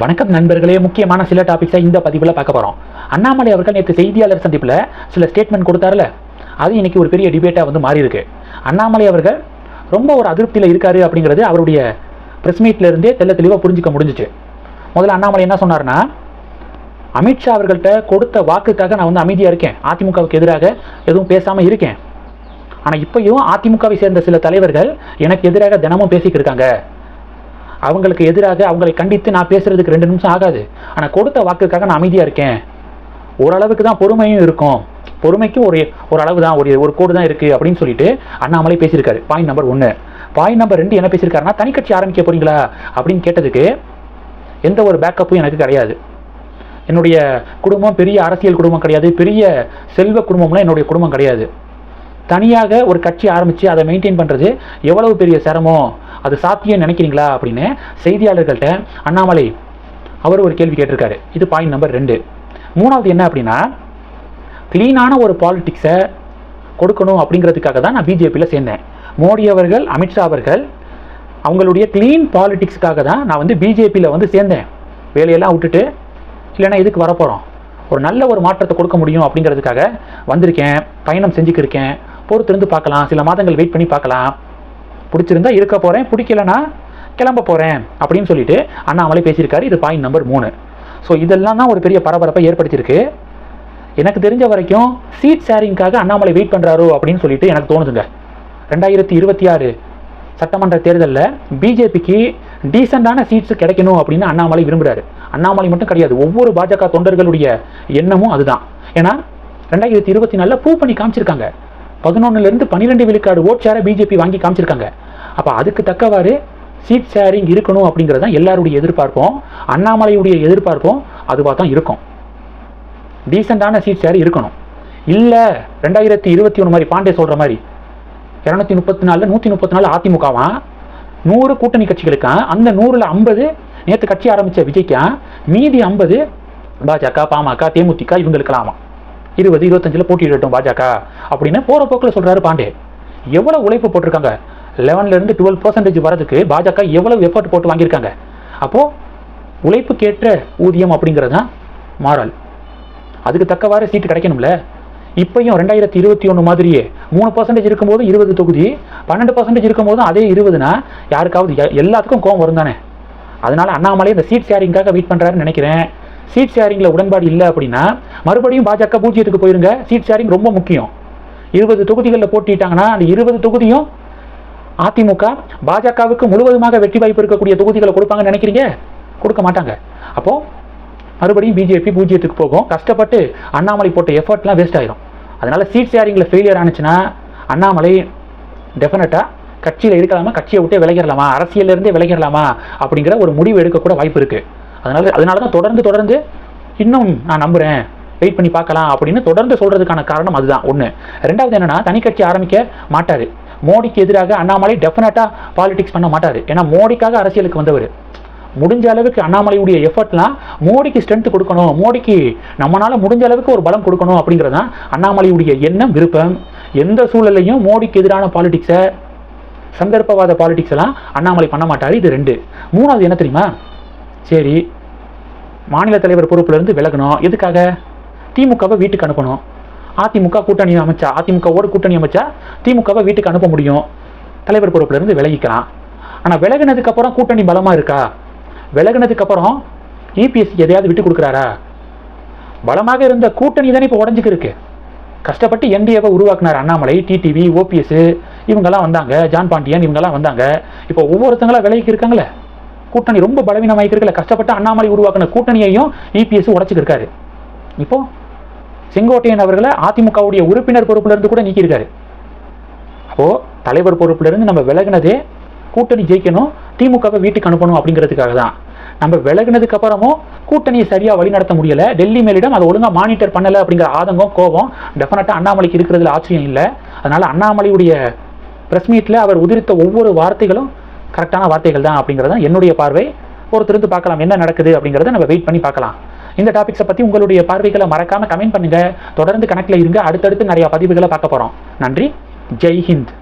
வணக்கம் நண்பர்களே முக்கியமான சில டாபிக்ஸை இந்த பதிவில் பார்க்க போகிறோம் அண்ணாமலை அவர்கள் நேற்று செய்தியாளர் சந்திப்பில் சில ஸ்டேட்மெண்ட் கொடுத்தாருல? அது இன்னைக்கு ஒரு பெரிய டிபேட்டாக வந்து மாறி இருக்கு அண்ணாமலை அவர்கள் ரொம்ப ஒரு அதிருப்தியில் இருக்காரு அப்படிங்கிறது அவருடைய ப்ரெஸ் மீட்லேருந்தே தெல்ல தெள்ள தெளிவாக புரிஞ்சுக்க முடிஞ்சிச்சு. முதல்ல அண்ணாமலை என்ன சொன்னார்னா அமித்ஷா அவர்கள்ட்ட கொடுத்த வாக்குக்காக நான் வந்து அமைதியாக இருக்கேன். அதிமுகவுக்கு எதிராக எதுவும் பேசாமல் இருக்கேன். ஆனால் இப்பயும் அதிமுகவை சேர்ந்த சில தலைவர்கள் எனக்கு எதிராக தினமும் பேசிக்கிட்டு இருக்காங்க. அவங்களுக்கு எதிராக அவங்களை கண்டித்து நான் பேசுறதுக்கு ரெண்டு நிமிஷம் ஆகாது. ஆனால் கொடுத்த வாக்குக்காக நான் அமைதியாக இருக்கேன். ஓரளவுக்கு தான் பொறுமையும் இருக்கும். பொறுமைக்கும் ஒரு ஒரு அளவு தான் ஒரு ஒரு கோடு தான் இருக்குது அப்படின்னு சொல்லிட்டு அண்ணாமலை பேசியிருக்காரு. பாயிண்ட் நம்பர் ஒன்று பாயிண்ட் நம்பர் ரெண்டு என்ன பேசியிருக்காருன்னா தனிக்கட்சி ஆரம்பிக்க போறீங்களா? அப்படின்னு கேட்டதுக்கு எந்த ஒரு பேக்கப்பும் எனக்கு கிடையாது. என்னுடைய குடும்பம் பெரிய அரசியல் குடும்பம் கிடையாது. பெரிய செல்வ குடும்பம்லாம் என்னுடைய குடும்பம் கிடையாது. தனியாக ஒரு கட்சி ஆரம்பித்து அதை மெயின்டைன் பண்ணுறது எவ்வளவு பெரிய சிரமம் அது சாத்தியம் நினைக்கிறீங்களா? அப்படின்னு செய்தியாளர்கள்ட்ட அண்ணாமலை அவர் ஒரு கேள்வி கேட்டிருக்காரு. இது பாயிண்ட் நம்பர் ரெண்டு. மூணாவது என்ன அப்படின்னா க்ளீனான ஒரு பாலிட்டிக்ஸை கொடுக்கணும் அப்படிங்கிறதுக்காக தான் நான் பிஜேபியில் சேர்ந்தேன். மோடி அவர்கள் அமித்ஷா அவர்கள் அவங்களுடைய க்ளீன் பாலிட்டிக்ஸ்க்காக தான் நான் வந்து பிஜேபியில் வந்து சேர்ந்தேன். வேலையெல்லாம் விட்டுட்டு இல்லைன்னா இதுக்கு வரப்போகிறோம் ஒரு நல்ல ஒரு மாற்றத்தை கொடுக்க முடியும் அப்படிங்கிறதுக்காக வந்திருக்கேன் பயணம் செஞ்சுக்கிருக்கேன். பொறுத்திருந்து பார்க்கலாம். சில மாதங்கள் வெயிட் பண்ணி பார்க்கலாம். பிடிச்சிருந்தா இருக்க போகிறேன் பிடிக்கலனா கிளம்ப போகிறேன் அப்படின்னு சொல்லிட்டு அண்ணாமலை பேசியிருக்காரு. இது பாயிண்ட் நம்பர் மூணு. ஸோ இதெல்லாம் தான் ஒரு பெரிய பரபரப்பை ஏற்படுத்தியிருக்கு. எனக்கு தெரிஞ்ச வரைக்கும் சீட் ஷேரிங்காக அண்ணாமலை வெயிட் பண்ணுறாரோ அப்படின்னு சொல்லிட்டு எனக்கு தோணுதுங்க. ரெண்டாயிரத்தி இருபத்தி ஆறு சட்டமன்ற தேர்தலில் பிஜேபிக்கு டீசெண்டான சீட்ஸ் கிடைக்கணும் அப்படின்னு அண்ணாமலை விரும்புகிறாரு அண்ணாமலை மட்டும் கிடையாது ஒவ்வொரு பாஜக தொண்டர்களுடைய எண்ணமும் அதுதான். ஏன்னா ரெண்டாயிரத்தி இருபத்தி நாலில் பூ பண்ணி காமிச்சிருக்காங்க. பதினொன்னுலேருந்து பன்னிரெண்டு விழுக்காடு ஓட் ஷேரை பிஜேபி வாங்கி காமிச்சிருக்காங்க. அப்போ அதுக்கு தக்கவாறு சீட் ஷேரிங் இருக்கணும் அப்படிங்கிறது தான் எல்லாருடைய எதிர்பார்ப்பும் அண்ணாமலையுடைய எதிர்பார்ப்பும் அதுவாக தான் இருக்கும். டீசெண்டான சீட் ஷேர் இருக்கணும். இல்லை ரெண்டாயிரத்தி இருபத்தி ஒன்று மாதிரி பாண்டே சொல்கிற மாதிரி இரநூத்தி முப்பத்தி நாலில் நூற்றி முப்பத்தி நாலு அதிமுகவா நூறு கூட்டணி கட்சிகளுக்கா அந்த நூறில் ஐம்பது நேற்று கட்சி ஆரம்பித்த விஜய்க்கா மீதி ஐம்பது பாஜக பாமக தேமுதிக இவங்களுக்கெல்லாமா இருபது இருபத்தஞ்சில் போட்டியிடட்டும் பாஜக அப்படின்னு போகிற போக்கில் சொல்கிறாரு பாண்டே. எவ்வளோ உழைப்பு போட்டிருக்காங்க? லெவன்லேருந்து டுவெல் பர்சன்டேஜ் வரதுக்கு பாஜக எவ்வளோ எஃபர்ட் போட்டு வாங்கியிருக்காங்க? அப்போது உழைப்புக்கேற்ற ஊதியம் அப்படிங்கிறது தான் மாறல். அதுக்கு தக்கவாறு சீட்டு கிடைக்கணும்ல? இப்பயும் ரெண்டாயிரத்தி இருபத்தி ஒன்று மாதிரியே மூணு பர்சன்டேஜ் இருக்கும்போது இருபது தொகுதி பன்னெண்டு பர்சன்டேஜ் இருக்கும்போது அதே இருபதுனா யாருக்காவது எல்லாத்துக்கும் கோவம் வரும் தானே அதனால் அண்ணாமலை இந்த சீட் ஷேரிங்காக வெயிட் பண்ணுறாருன்னு நினைக்கிறேன். சீட் ஷேரிங்கில் உடன்பாடு இல்லை அப்படின்னா மறுபடியும் பாஜக பூஜ்ஜியத்துக்கு போயிருங்க. சீட் ஷேரிங் ரொம்ப முக்கியம். இருபது தொகுதிகளில் போட்டிட்டாங்கன்னா அந்த இருபது தொகுதியும் அதிமுக பாஜகவுக்கு முழுவதுமாக வெற்றி வாய்ப்பு இருக்கக்கூடிய தொகுதிகளை கொடுப்பாங்கன்னு நினைக்கிறீங்க? கொடுக்க மாட்டாங்க. அப்போ மறுபடியும் பிஜேபி பூஜ்ஜியத்துக்கு போகும். கஷ்டப்பட்டு அண்ணாமலை போட்ட எஃபர்ட்லாம் வேஸ்ட் ஆயிரும். அதனால சீட் ஷேரிங்கில் ஃபெயிலியர் ஆனிச்சுன்னா அண்ணாமலை டெஃபினட்டாக கட்சியில் இருக்கலாமா? கட்சியை விட்டே விலகிடலாமா அரசியல்ல இருந்தே விலகிடலாமா அப்படிங்கிற ஒரு முடிவு எடுக்கக்கூட வாய்ப்பு இருக்குது அதனால அதனால தான் தொடர்ந்து தொடர்ந்து இன்னும் நான் நம்புகிறேன் வெயிட் பண்ணி பார்க்கலாம் அப்படின்னு தொடர்ந்து சொல்கிறதுக்கான காரணம் அதுதான் ஒன்று ரெண்டாவது என்னென்னா தனி கட்சி ஆரம்பிக்க மாட்டார். மோடிக்கு எதிராக அண்ணாமலை டெஃபினட்டாக பாலிடிக்ஸ் பண்ண மாட்டார். ஏன்னா மோடிக்காக அரசியலுக்கு வந்தவர். முடிஞ்ச அளவுக்கு அண்ணாமலையுடைய எஃபர்ட்லாம் மோடிக்கு ஸ்ட்ரென்த் கொடுக்கணும். மோடிக்கு நம்மளால் முடிஞ்ச அளவுக்கு ஒரு பலம் கொடுக்கணும் அப்படிங்கிறது தான் அண்ணாமலையுடைய எண்ணம் விருப்பம். எந்த சூழல்லையும் மோடிக்கு எதிரான பாலிடிக்ஸை சந்தர்ப்பவாத பாலிடிக்ஸ் எல்லாம் அண்ணாமலை பண்ண மாட்டார். இது ரெண்டு. மூணாவது என்ன தெரியுமா? சரி மாநில தலைவர் பொறுப்புலேருந்து விலகணும். எதுக்காக? திமுகவை வீட்டுக்கு அனுப்பணும். அதிமுக கூட்டணி அமைச்சா அதிமுகவோட கூட்டணி அமைச்சா திமுகவை வீட்டுக்கு அனுப்ப முடியும். தலைவர் பொறுப்புலேருந்து விலகிக்கலாம். ஆனால் விலகினதுக்கப்புறம் கூட்டணி பலமாக இருக்கா? விலகினதுக்கப்புறம் இபிஎஸ்சி எதையாவது விட்டு கொடுக்குறாரா? பலமாக இருந்த கூட்டணி தானே இப்போ உடஞ்சிக்கிருக்கு கஷ்டப்பட்டு என்டிஏவை உருவாக்குனார் அண்ணாமலை டிடிவி ஓபிஎஸ் இவங்கெல்லாம் வந்தாங்க ஜான் பாண்டியன் இவங்கெல்லாம் வந்தாங்க. இப்போ ஒவ்வொருத்தங்களா விலகி இருக்காங்களே கூட்டணி ரொம்ப பலவீனமாயிருக்கல கஷ்டப்பட்டு அண்ணாமலை உருவாக்கின கூட்டணியையும் இபிஎஸ் உடச்சிக்கிருக்காரு. இப்போ செங்கோட்டையன் அவர்களை அதிமுகவுடைய உறுப்பினர் பொறுப்புல இருந்து கூட நீக்கியிருக்காரு. அப்போ தலைவர் பொறுப்புல இருந்து நம்ம விலகினதே கூட்டணி ஜெயிக்கணும் திமுகவை வீட்டுக்கு அனுப்பணும் அப்படிங்கிறதுக்காக தான். நம்ம விலகினதுக்கு அப்புறமும் கூட்டணியை சரியா வழிநடத்த முடியல. டெல்லி மேலிடம் அதை ஒழுங்கா மானிட்டர் பண்ணலை அப்படிங்கிற ஆதங்கம் கோபம் டெஃபினட்டாக அண்ணாமலைக்கு இருக்கிறதுல ஆச்சரியம் இல்லை. அதனால அண்ணாமலையுடைய பிரஸ் மீட்ல அவர் உதிர்த்த ஒவ்வொரு வார்த்தைகளும் கரெக்டான வார்த்தைகள் தான் அப்படிங்கிறது தான் என்னுடைய பார்வை. ஒருத்தருந்து பார்க்கலாம் என்ன நடக்குது அப்படிங்கிறத நம்ம வெயிட் பண்ணி பார்க்கலாம். இந்த டாபிக்ஸை பற்றி உங்களுடைய பார்வைகளை மறக்காம கமெண்ட் பண்ணுங்கள் தொடர்ந்து கணக்கில் இருங்க. அடுத்தடுத்து நிறையா பதிவுகளை பார்க்க போகிறோம் நன்றி. ஜெய் ஹிந்த்.